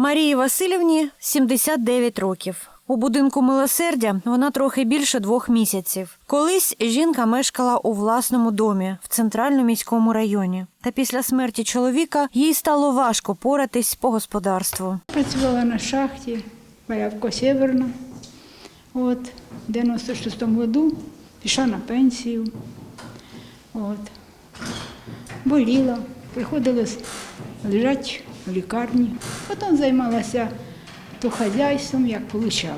Марії Васильівні 79 років. У будинку милосердя вона трохи більше двох місяців. Колись жінка мешкала у власному домі в центральному міському районі. Та після смерті чоловіка їй стало важко поратись по господарству. Працювала на шахті, Малявко Сєверна. От, в 96-му году пішла на пенсію. От. Боліла, приходилось лежати в лікарні. Потім займалася то хазяйством, як вийшло.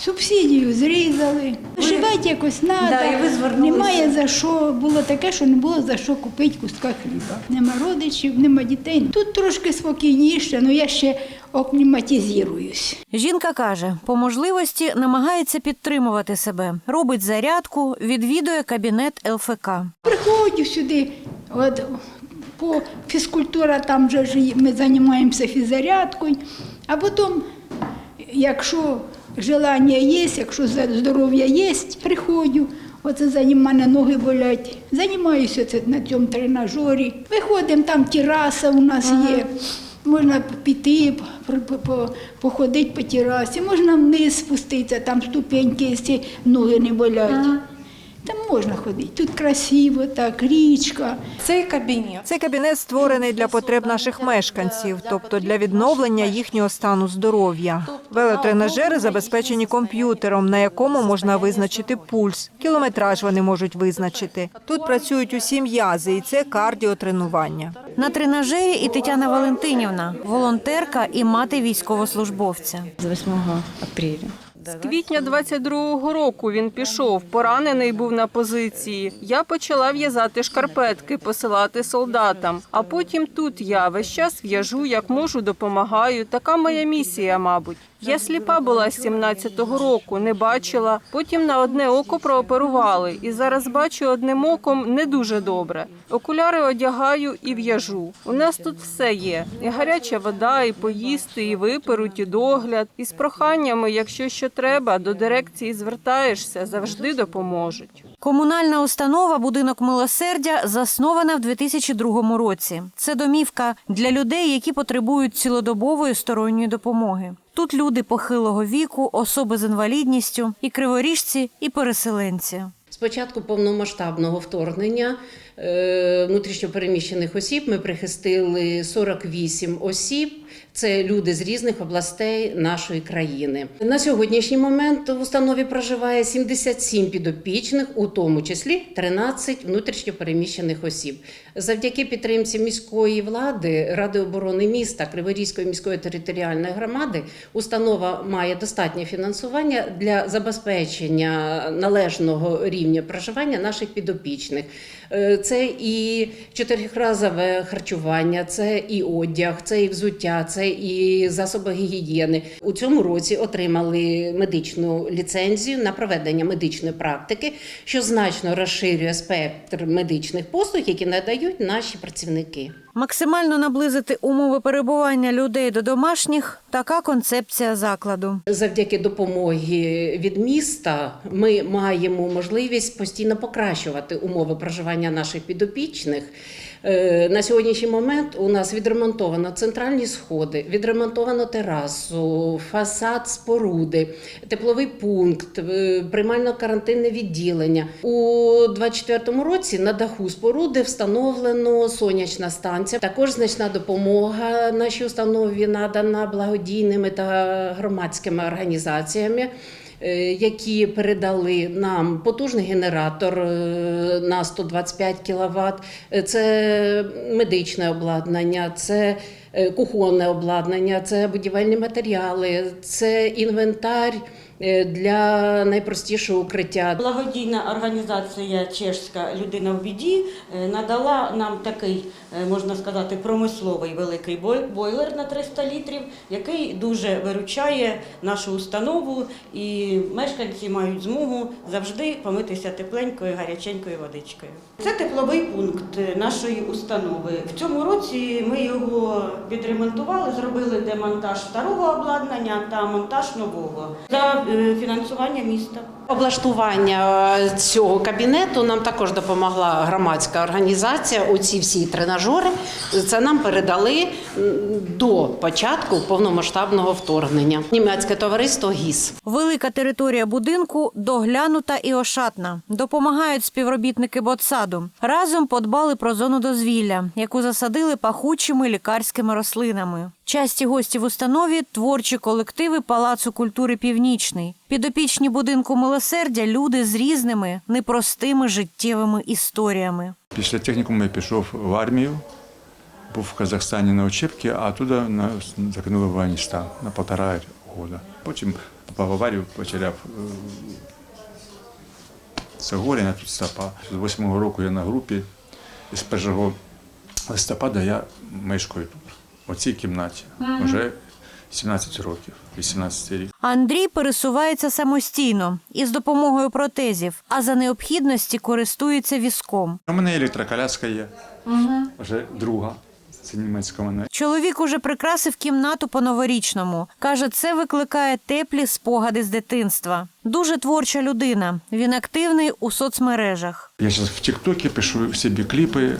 Субсидію зрізали. Живати якось треба. Да, і ви. Немає за що. Було таке, що не було за що купити куска хліба. Нема родичів, нема дітей. Тут трошки спокійніше, але я ще окліматизуюсь. Жінка каже, по можливості намагається підтримувати себе, робить зарядку, відвідує кабінет ЛФК. Приходжу сюди, от по фізкультура там же ж ми займаємося фіззарядкою, а потім, якщо желання є, якщо здоров'я є, приходжу. Оце за мене ноги болять. Займаюся це на цьому тренажері. Виходимо, там тераса у нас є. Можна піти, по- по- по- походити по терасі, можна вниз спуститися, там ступеньки, якщо ноги не болять. Там можна ходити. Тут красиво, так, річка. Цей кабінет Цей кабінет створений для потреб наших мешканців, тобто для відновлення їхнього стану здоров'я. Велотренажери забезпечені комп'ютером, на якому можна визначити пульс. Кілометраж вони можуть визначити. Тут працюють усі м'язи, і це кардіотренування. На тренажері і Тетяна Валентинівна, волонтерка і мати військовослужбовця. з 8 апреля. З квітня 22-го року він пішов. Поранений був на позиції. Я почала в'язати шкарпетки, посилати солдатам. А потім тут я весь час в'яжу, як можу, допомагаю. Така моя місія, мабуть. Я сліпа була з 17-го року, не бачила. Потім на одне око прооперували, і зараз бачу одним оком не дуже добре. Окуляри одягаю і в'яжу. У нас тут все є: і гаряча вода, і поїсти, і виперуть, і догляд. І з проханнями, якщо що треба, до дирекції звертаєшся, завжди допоможуть. Комунальна установа Будинок милосердя заснована в 2002 році. Це домівка для людей, які потребують цілодобової сторонньої допомоги. Тут люди похилого віку, особи з інвалідністю, і криворіжці, і переселенці. З початку повномасштабного вторгнення внутрішньопереміщених осіб ми прихистили 48 осіб. Це люди з різних областей нашої країни. На сьогоднішній момент в установі проживає 77 підопічних, у тому числі 13 внутрішньопереміщених осіб. Завдяки підтримці міської влади, Ради оборони міста Криворізької міської територіальної громади, установа має достатнє фінансування для забезпечення належного рівня проживання наших підопічних. Е, Це і чотирикразове харчування, це і одяг, це і взуття, це і засоби гігієни. У цьому році отримали медичну ліцензію на проведення медичної практики, що значно розширює спектр медичних послуг, які надають наші працівники. Максимально наблизити умови перебування людей до домашніх така концепція закладу. Завдяки допомоги від міста ми маємо можливість постійно покращувати умови проживання наших підопічних. Е, На сьогоднішній момент у нас відремонтовано центральні сходи, відремонтовано терасу, фасад споруди, тепловий пункт, е, приймально-карантинне відділення. У 2024 році на даху споруди встановлено сонячна станція. Також значна допомога нашій установі надана благодійними та громадськими організаціями. Е, Які передали нам потужний генератор е, на 125 кВт, це медичне обладнання, це е, кухонне обладнання, це будівельні матеріали, це інвентар е, для найпростішого укриття. Благодійна організація Чешська людина в біді е, надала нам такий, е, можна сказати, промисловий великий бой- бойлер на 300 літрів, який дуже виручає нашу установу, і мешканці мають змогу завжди помитися тепленькою гаряченькою водичкою. Це тепловий пункт е, нашої установи. В цьому році ми його відремонтували, зробили демонтаж старого обладнання та монтаж нового за е, фінансування міста. Облаштування е, цього кабінету нам також допомогла громадська організація. Оці всі тренажери це нам передали до початку повномасштабного вторгнення. Німецьке товариство ГІС. Велика територія будинку доглянута і ошатна. Допомагають співробітники ботсаду. Разом подбали про зону дозвілля, яку засадили пахучими лікарськими рослинами. Часті гості в установі творчі колективи Палацу культури Північний. Підопічні будинку милосердя люди з різними непростими життєвими історіями. Після технікуму я пішов в армію, був в Казахстані на учебці, а туди нас закинули в Афганістан на півтора року. Потім попав в аварію, потеряв е, це горіння, тут стопа. З восьмого року я на групі, і з 1 листопада я мешкаю тут, у цій кімнаті. Вже 17 років, 18 рік. Андрій пересувається самостійно із допомогою протезів, а за необхідності користується візком. У мене електроколяска є, вже друга. Це німецька мене. Чоловік уже прикрасив кімнату по-новорічному. Каже, це викликає теплі спогади з дитинства. Дуже творча людина. Він активний у соцмережах. Я зараз в Тіктокі пишу собі кліпи.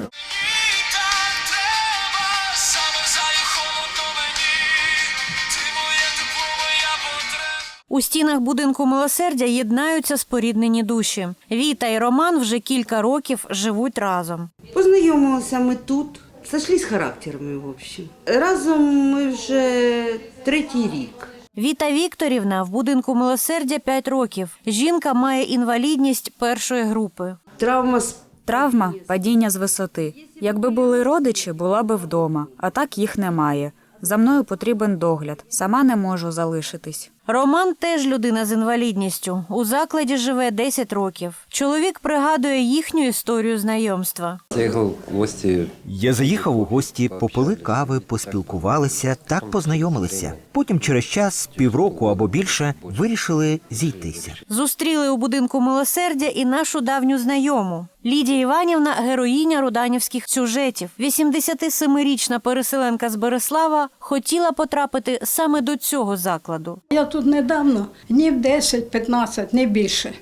У стінах будинку милосердя єднаються споріднені душі. Віта і Роман вже кілька років живуть разом. Познайомилися ми тут, сошлись характерами, в общем. Разом ми вже третій рік. Віта Вікторівна в будинку милосердя 5 років. Жінка має інвалідність першої групи. Травма з Травма падіння з висоти. Якби були родичі, була би вдома, а так їх немає. За мною потрібен догляд. Сама не можу залишитись. Роман теж людина з інвалідністю. У закладі живе 10 років. Чоловік пригадує їхню історію знайомства. Заїхав гості Я заїхав у гості, попили кави, поспілкувалися, так познайомилися. Потім через час, півроку або більше, вирішили зійтися. Зустріли у будинку милосердя і нашу давню знайому. Лідія Іванівна героїня руданівських сюжетів. 87-річна переселенка з Береслава хотіла потрапити саме до цього закладу. Я тут недавно, днів 10-15, не більше.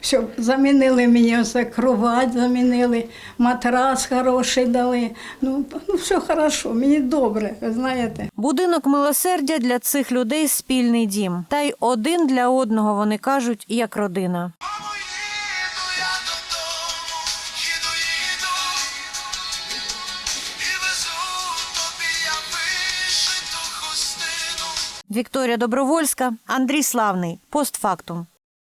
Щоб замінили мені оце кровать, замінили, матрас хороший дали. Ну, ну все хорошо, мені добре, ви знаєте. Будинок милосердя для цих людей спільний дім. Та й один для одного вони кажуть, як родина. Вікторія Добровольська, Андрій Славний. Постфактум.